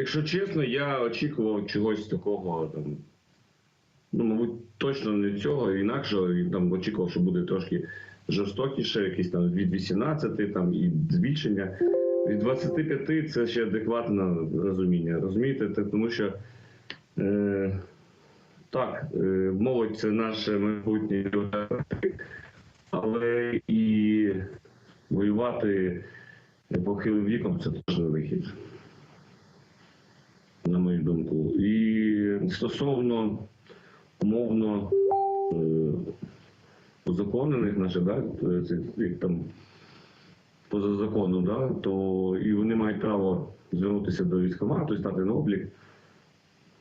Якщо чесно, я очікував чогось такого там. Ну, мабуть, точно не цього, інакшого, і там очікував, що буде трошки жорстокіше, якісь там від 18 там і збільшення. Від 25 це ще адекватне розуміння. Розумієте, тому що е, так, е, молодь це наше майбутнє, але і воювати похилим віком це теж не вихід на мою думку. І стосовно умовно е, узаконених наших, да, е, як там поза законом, да, то і вони мають право звернутися до військкомату і стати на облік.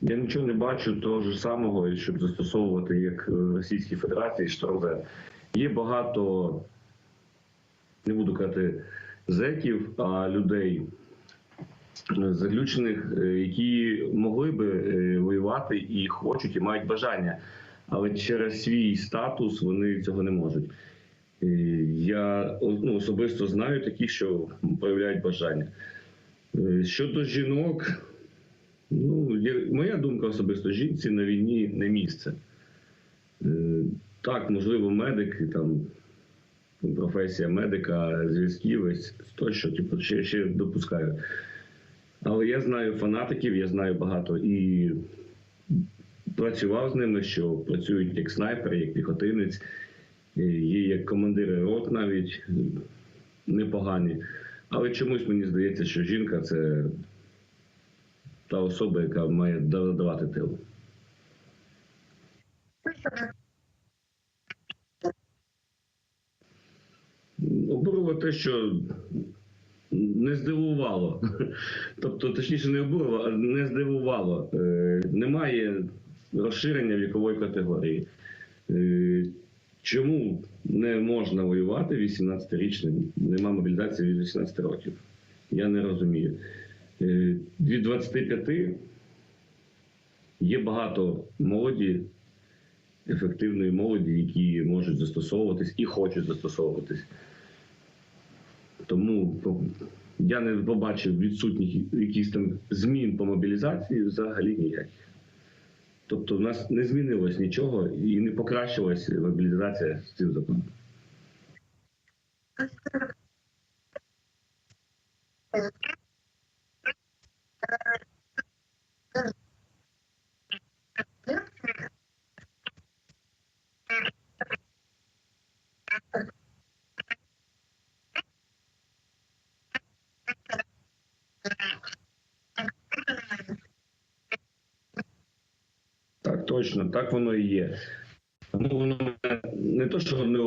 Я нічого не бачу того ж самого, щоб застосовувати як в Російській Федерації штрафзе. Є багато, не буду казати, зеків, а людей, заключених, е, які могли би е, воювати і хочуть, і мають бажання, але через свій статус вони цього не можуть. Е, Я ну, особисто знаю таких, що проявляють бажання. Щодо жінок, ну, моя думка особисто, жінці на війні не місце. Так, можливо, медик, там, професія медика, зв'язківець, тощо, типу, ще, ще допускаю. Але я знаю фанатиків, я знаю багато і працював з ними, що працюють як снайпер, як піхотинець, є як командири рот навіть е, непогані. Але чомусь мені здається, що жінка це та особа, яка має давати тилу. Обурило те, що не здивувало. Тобто, точніше, не обурило, а не здивувало. Е, Немає розширення вікової категорії. Е, Чому не можна воювати 18-річним? Нема мобілізації від 18 років. Я не розумію. Е, Від 25 є багато молоді, ефективної молоді, які можуть застосовуватись і хочуть застосовуватись. Тому по- я не побачив відсутніх якихось там змін по мобілізації взагалі ніяких. Тобто в нас не змінилось нічого і не покращилась мобілізація з цим законом. Так, точно, так воно і є. Тому воно не то, що не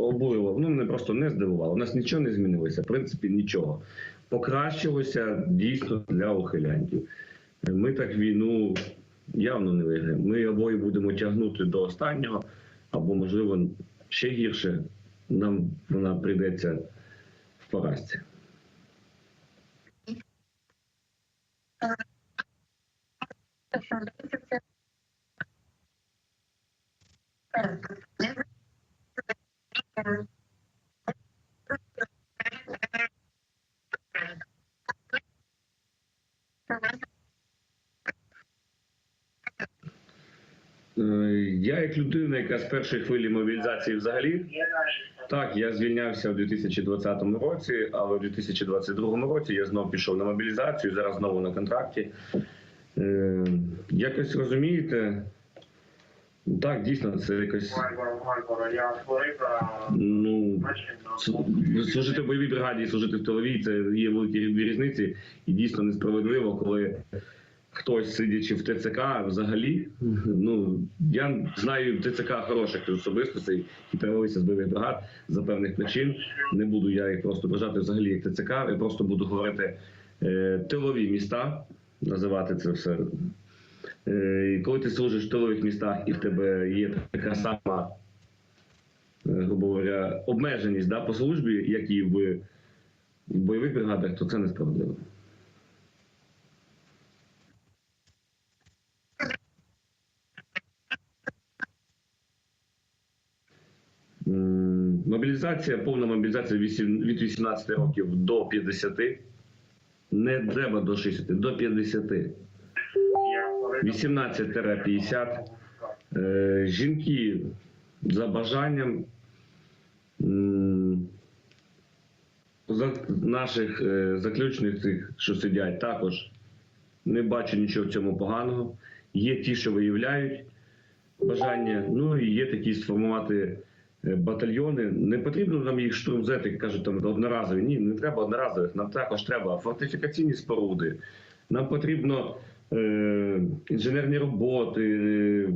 обурило, воно мене просто не здивувало. У нас нічого не змінилося, в принципі, нічого. Покращилося дійсно для ухилянтів. Ми так війну явно не виграємо. Ми обоє будемо тягнути до останнього, або, можливо, ще гірше нам вона прийдеться в поразці. Е, Я, як людина, яка з першої хвилі мобілізації взагалі, так, я звільнявся у 2020 році, але у 2022 році я знову пішов на мобілізацію, зараз знову на контракті. Е, якось розумієте, так, дійсно, це якось. Ну, служити в бойовій бригаді і служити в тиловій це є великі різниці, і дійсно несправедливо, коли хтось сидячи в ТЦК взагалі. Ну я знаю ТЦК хороших особистостей, які перевелися з бойових бригад за певних причин. Не буду я їх просто вважати взагалі як ТЦК. Я просто буду говорити е, тилові міста, називати це все. Е, коли ти служиш в тилових містах і в тебе є така сама е, грубо говоря, обмеженість да, по службі, як і в бойових бригадах, то це несправедливо. Мобілізація, повна мобілізація від 18 років до 50. Не треба до 60, до 50. Я хворий. 18-50. Е, жінки за бажанням наших е, заключних цих, що сидять, також не бачу нічого в цьому поганого. Є ті, що виявляють бажання. Ну і є такі сформувати е, батальйони. Не потрібно нам їх штурмзети, кажуть, там одноразові. Ні, не треба одноразових. Нам також треба фортифікаційні споруди. Нам потрібно інженерні роботи, е,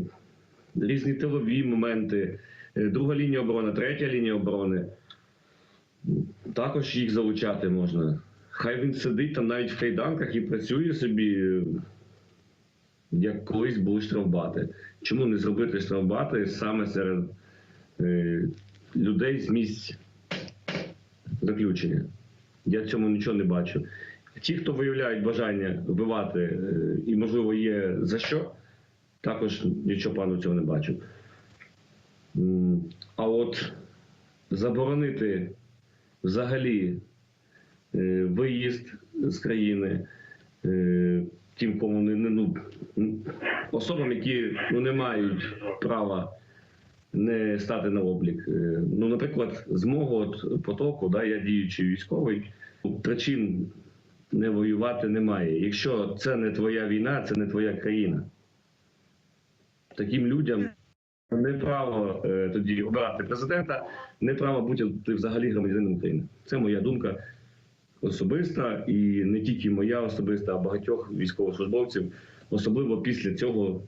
різні тилові моменти, е, друга лінія оборони, третя лінія оборони. Також їх залучати можна. Хай він сидить там навіть в кайданках і працює собі, е, як колись були штрафбати. Чому не зробити штрафбати саме серед е, людей з місць заключення? Я в цьому нічого не бачу. Ті, хто виявляють бажання вбивати, е, і, можливо, є за що, також нічого пану цього не бачу. А от заборонити взагалі е, виїзд з країни е, тим, кому не, ну, особам, які ну, не мають права не стати на облік. Ну, наприклад, з мого от потоку, да, я діючий військовий, причин не воювати немає. Якщо це не твоя війна, це не твоя країна. Таким людям не право е, тоді обирати президента, не право бути взагалі громадянином України. Це моя думка особиста, і не тільки моя особиста, а багатьох військовослужбовців, особливо після цього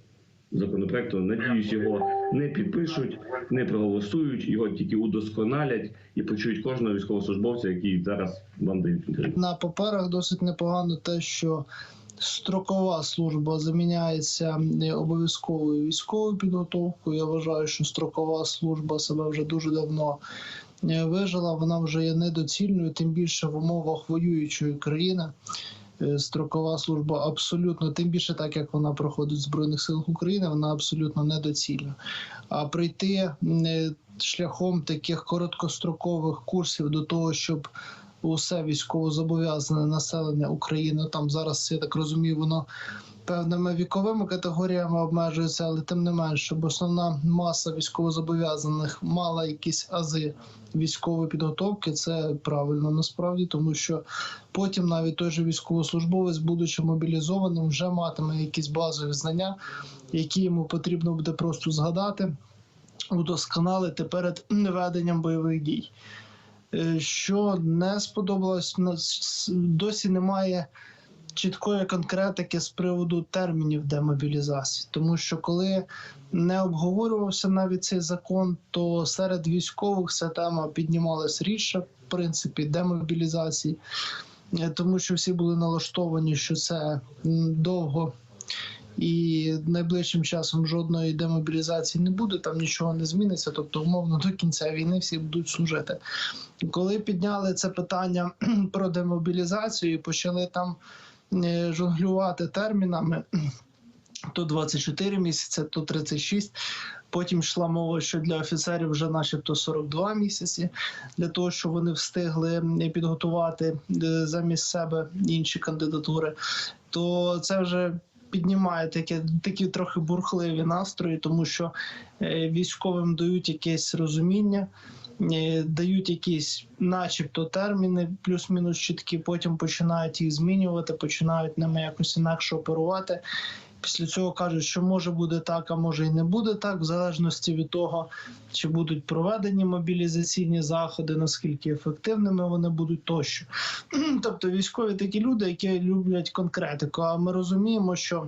законопроекту. Надіюсь, його не підпишуть, не проголосують, його тільки удосконалять і почують кожного військовослужбовця, який зараз вам дають інтерв'ю. На паперах досить непогано те, що строкова служба заміняється обов'язковою військовою підготовкою. Я вважаю, що строкова служба себе вже дуже давно е, вижила. Вона вже є недоцільною, тим більше в умовах воюючої країни. Е, Строкова служба абсолютно, тим більше так як вона проходить в Збройних силах України, вона абсолютно недоцільна. А прийти е, шляхом таких короткострокових курсів до того, щоб усе військовозобов'язане населення України. Там зараз я так розумію, воно певними віковими категоріями обмежується, але тим не менш, щоб основна маса військовозобов'язаних мала якісь ази військової підготовки, це правильно насправді, тому що потім навіть той же військовослужбовець, будучи мобілізованим, вже матиме якісь базові знання, які йому потрібно буде просто згадати, удосконалити перед веденням бойових дій. Е, Що не сподобалось, досі немає чіткої конкретики з приводу термінів демобілізації, тому що коли не обговорювався навіть цей закон, то серед військових ця тема піднімалась рідше, в принципі, демобілізації, Е, тому що всі були налаштовані, що це довго. І найближчим часом жодної демобілізації не буде, там нічого не зміниться. Тобто, умовно до кінця війни всі будуть служити. Коли підняли це питання про демобілізацію і почали там жонглювати термінами, то 24 місяці, то 36. Потім йшла мова, що для офіцерів вже начебто 42 місяці, для того, щоб вони встигли е, підготувати е, замість себе інші кандидатури. То це вже піднімає такі, такі трохи бурхливі настрої, тому що е, військовим дають якесь розуміння, е, дають якісь, начебто, терміни, плюс-мінус чіткі, потім починають їх змінювати, починають ними якось інакше оперувати. Після цього кажуть, що може буде так, а може і не буде так, в залежності від того, чи будуть проведені мобілізаційні заходи, наскільки ефективними вони будуть тощо. Тобто військові такі люди, які люблять конкретику. А ми розуміємо, що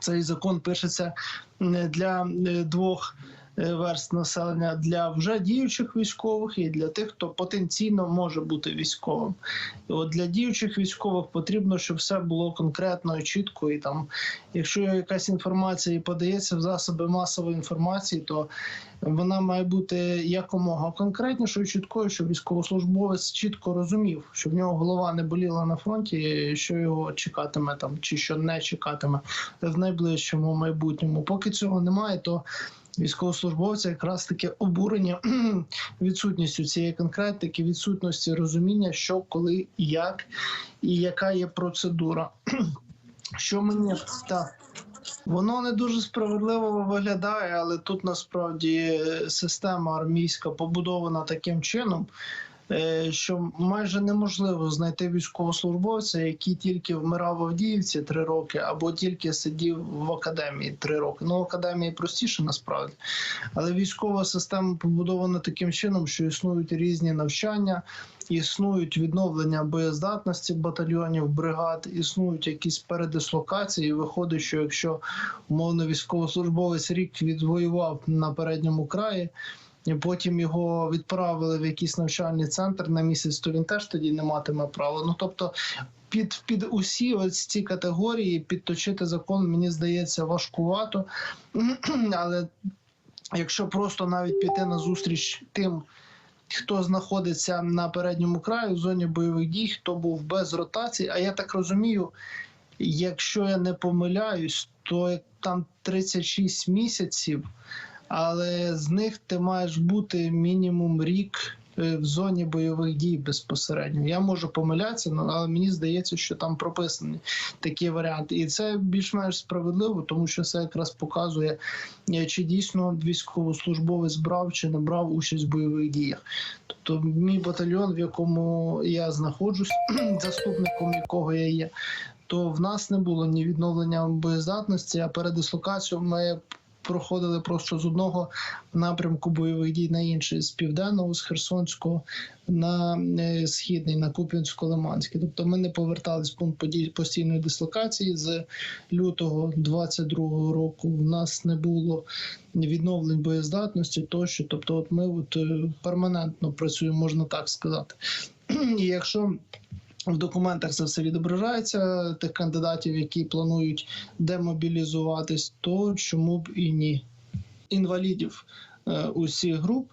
цей закон пишеться не для е, двох верст населення для вже діючих військових і для тих, хто потенційно може бути військовим. І от для діючих військових потрібно, щоб все було конкретно і чітко. І там, якщо якась інформація подається в засоби масової інформації, то вона має бути якомога конкретнішою, чіткою, щоб військовослужбовець чітко розумів, що в нього голова не боліла на фронті, що його чекатиме там, чи що не чекатиме в найближчому майбутньому. Поки цього немає, то військовослужбовці якраз таке обурення відсутністю цієї конкретики, відсутності розуміння, що, коли, як, і яка є процедура. Що мені так. Воно не дуже справедливо виглядає, але тут насправді система армійська побудована таким чином, що майже неможливо знайти військовослужбовця, який тільки вмирав в Авдіївці три роки, або тільки сидів в академії три роки. Ну, академії простіше насправді, але військова система побудована таким чином, що існують різні навчання, існують відновлення боєздатності батальйонів, бригад, існують якісь передислокації. І Виходить, що якщо умовно військовослужбовець рік відвоював на передньому краї. Потім його відправили в якийсь навчальний центр на місяць, то він теж тоді не матиме права. Ну тобто, під, під усі ось ці категорії підточити закон, мені здається, важкувато. Але якщо просто навіть піти на зустріч тим, хто знаходиться на передньому краї в зоні бойових дій, хто був без ротації, а я так розумію, якщо я не помиляюсь, то там 36 місяців але з них ти маєш бути мінімум рік е, в зоні бойових дій безпосередньо. Я можу помилятися, ну, але мені здається, що там прописані такі варіанти, і це більш-менш справедливо, тому що це якраз показує, е, чи дійсно військовослужбовець брав чи не брав участь в бойових діях. Тобто, мій батальйон, в якому я знаходжусь, заступником якого я є. То в нас не було ні відновлення боєздатності, а передислокацію ми проходили просто з одного напрямку бойових дій на інший, з південного, з Херсонського на е, східний, на Куп'янсько-Лиманський. Тобто ми не повертались в пункт постійної дислокації з лютого 22-го року. У нас не було відновлень боєздатності тощо. Тобто, от ми от е, перманентно працюємо, можна так сказати. І якщо в документах це все відображається тих кандидатів, які планують демобілізуватись, то чому б і ні? Інвалідів усіх груп.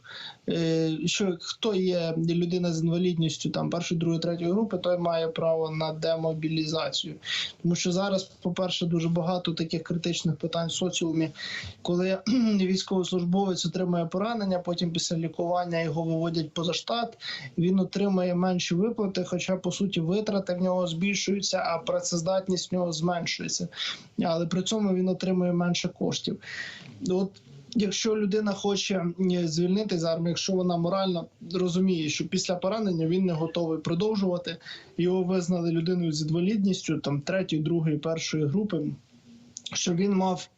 Е, Що хто є людина з інвалідністю там першої, другої, третьої групи, той має право на демобілізацію. Тому що зараз, по-перше, дуже багато таких критичних питань в соціумі, коли військовослужбовець отримує поранення, потім після лікування його виводять поза штат, він отримує менші виплати, хоча по суті витрати в нього збільшуються, а працездатність в нього зменшується. Але при цьому він отримує менше коштів. От Якщо людина хоче звільнити з армії, якщо вона морально розуміє, що після поранення він не готовий продовжувати, його визнали людиною з інвалідністю там третьої, другої, першої групи. Що він мав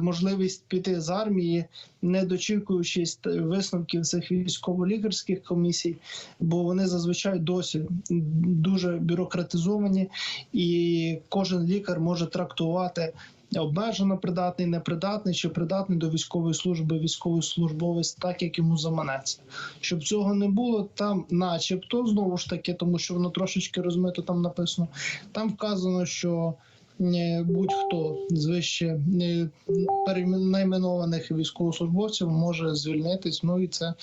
можливість піти з армії, не дочікуючись висновків цих військово-лікарських комісій, бо вони зазвичай досі дуже бюрократизовані, і кожен лікар може трактувати обмежено придатний, непридатний чи придатний до військової служби військовослужбовець, так як йому заманеться. Щоб цього не було, там, начебто, знову ж таки, тому що воно трошечки розмито там написано. Там вказано, що е, будь-хто з вище е, перейменованих військовослужбовців може звільнитись. Ну і це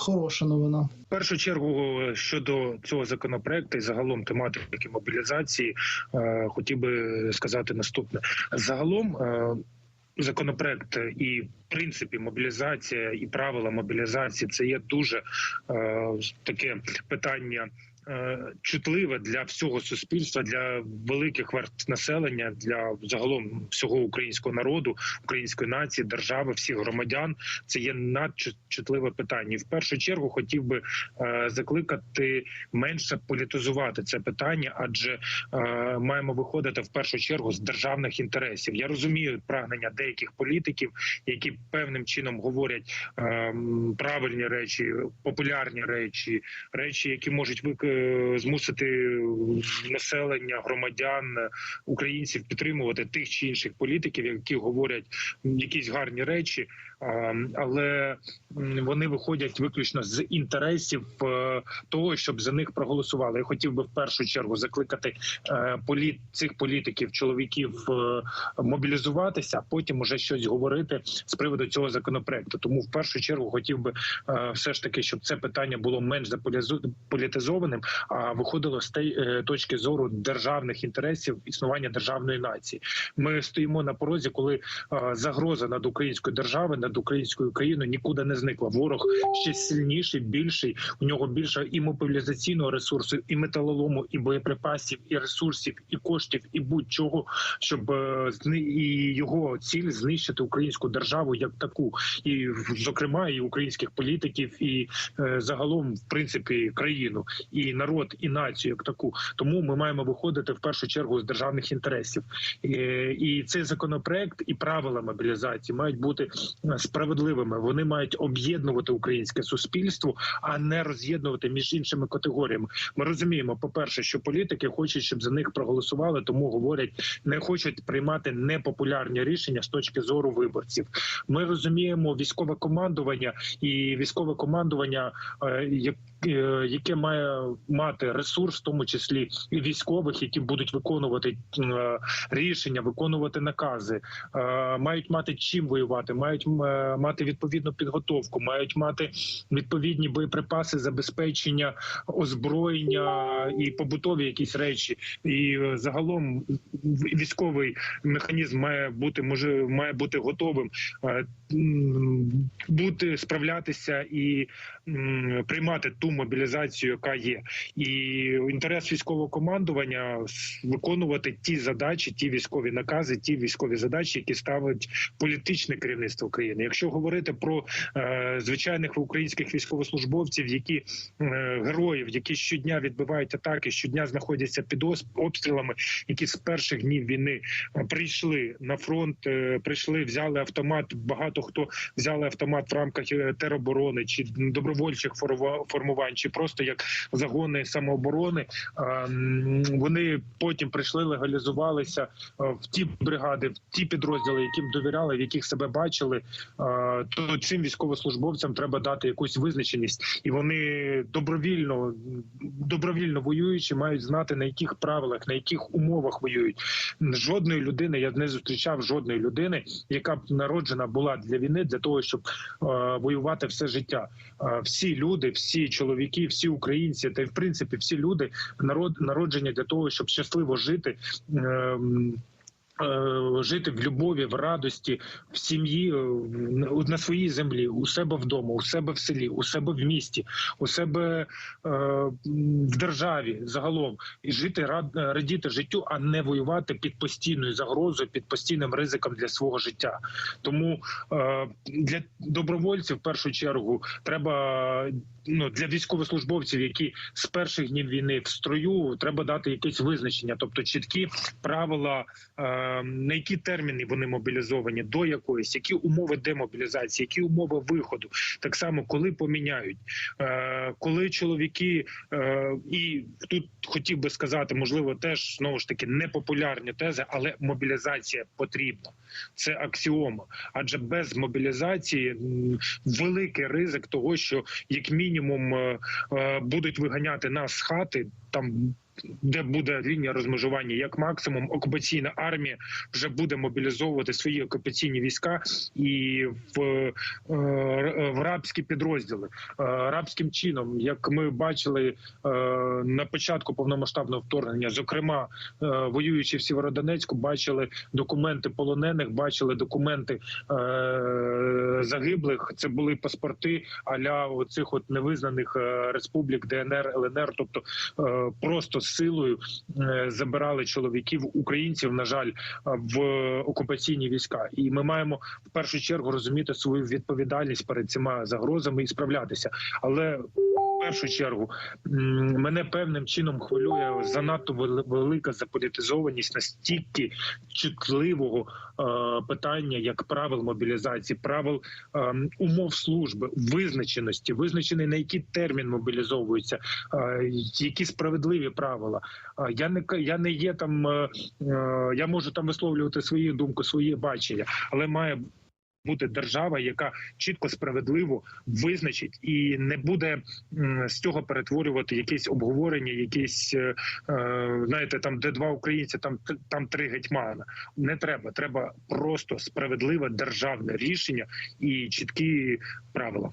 хороша новина. В першу чергу щодо цього законопроекту і загалом тематики мобілізації, е, хотів би сказати наступне: загалом. е, Законопроект і в принципі мобілізація і правила мобілізації це є дуже е, таке питання е, чутливе для всього суспільства, для великих верств населення, для загалом всього українського народу, української нації, держави, всіх громадян. Це є надчутливе питання. І в першу чергу хотів би е, закликати менше політизувати це питання, адже е, маємо виходити в першу чергу з державних інтересів. Я розумію прагнення деяких політиків, які певним чином говорять е, правильні речі, популярні речі, речі, які можуть вик... змусити населення, громадян, українців підтримувати тих чи інших політиків, які говорять якісь гарні речі. Але вони виходять виключно з інтересів е, того, щоб за них проголосували. Я хотів би в першу чергу закликати е, політ цих політиків, чоловіків е, мобілізуватися, а потім уже щось говорити з приводу цього законопроекту. Тому в першу чергу хотів би все ж таки, щоб це питання було менш заполізу- політизованим, а виходило з те- е, точки зору державних інтересів існування державної нації. Ми стоїмо на порозі, коли загроза над українською державою, над українською країною нікуди не зникла. Ворог ще сильніший, більший. У нього більше і мобілізаційного ресурсу, і металолому, і боєприпасів, і ресурсів, і коштів, і будь-чого, щоб е, і його ціль знищити українську державу як таку, і зокрема і українських політиків, і е, загалом, в принципі, країну, і народ, і націю як таку. Тому ми маємо виходити в першу чергу з державних інтересів. І цей законопроект і правила мобілізації мають бути е, справедливими. Вони мають об'єднувати українське суспільство, а не роз'єднувати між іншими категоріями. Ми розуміємо, по перше, що політики хочуть, щоб за них проголосували, тому говорять, не хочуть приймати непопулярні рішення з точки зору виборців. Ми розуміємо військове командування і військове командування, е, яке має мати ресурс, в тому числі і військових, які будуть виконувати е, рішення, виконувати накази, е, мають мати чим воювати, мають е, мати відповідну підготовку, мають мати відповідні боєприпаси, забезпечення, озброєння і побутові якісь речі. І е, загалом військовий механізм має бути може має бути готовим е, бути справлятися і приймати ту мобілізацію, яка є, і інтерес військового командування виконувати ті задачі, ті військові накази, ті військові задачі, які ставить політичне керівництво країни. Якщо говорити про е, звичайних українських військовослужбовців, які е, героїв, які щодня відбивають атаки, щодня знаходяться під обстрілами, які з перших днів війни е, прийшли на фронт, прийшли, взяли автомат. Багато хто взяли автомат в рамках тероборони чи добровольчих формувань, чи просто як загони самооборони. Вони потім прийшли, легалізувалися е, в ті бригади, в ті підрозділи, яким довіряли, в яких себе бачили. То цим військовослужбовцям треба дати якусь визначеність, і вони добровільно добровільно воюючи, мають знати на яких правилах, на яких умовах воюють. Жодної людини я не зустрічав жодної людини, яка б народжена була для війни, для того, щоб е, воювати все життя. Всі люди, всі чоловіки, всі українці, та й в принципі всі люди народ народжені для того, щоб щасливо жити. Е, Жити в любові, в радості, в сім'ї, е, на своїй землі, у себе вдома, у себе в селі, у себе в місті, у себе е, в державі загалом і жити рад- радіти життю, а не воювати під постійною загрозою, під постійним ризиком для свого життя. Тому для добровольців в першу чергу треба ну для військовослужбовців, які з перших днів війни в строю, треба дати якесь визначення, тобто чіткі правила, на які терміни вони мобілізовані, до якоїсь, які умови демобілізації, які умови виходу, так само коли поміняють, е, коли чоловіки е, і тут хотів би сказати, можливо, теж знову ж таки непопулярні тези, але мобілізація потрібна. Це аксіома. Адже без мобілізації великий ризик того, що як мінімум е, будуть виганяти нас з хати там. Де буде лінія розмежування, як максимум, окупаційна армія вже буде мобілізовувати свої окупаційні війська і в, е, в рабські підрозділи Е, рабським чином, як ми бачили е, на початку повномасштабного вторгнення, зокрема воюючи в Сєвєродонецьку, бачили документи полонених, бачили документи загиблих. Це були паспорти аля оцих от невизнаних республік ДНР, ЛНР, тобто е, просто силою е, забирали чоловіків українців, на жаль, е, в окупаційні війська, і ми маємо в першу чергу розуміти свою відповідальність перед цими загрозами і справлятися. Але першу чергу мене певним чином хвилює занадто вели- велика заполітизованість настільки чутливого е, питання, як правил мобілізації, правил е, умов служби, визначеності, визначений на який термін мобілізовуються, е, які справедливі правила. Е, Я не я не є там. Я можу там висловлювати свою думку, своє бачення, але має бути держава, яка чітко справедливо визначить і не буде з цього перетворювати якесь обговорення, якісь е, е, знаєте, там де два українці, там там три гетьмана. Не треба. Треба просто справедливе державне рішення і чіткі правила.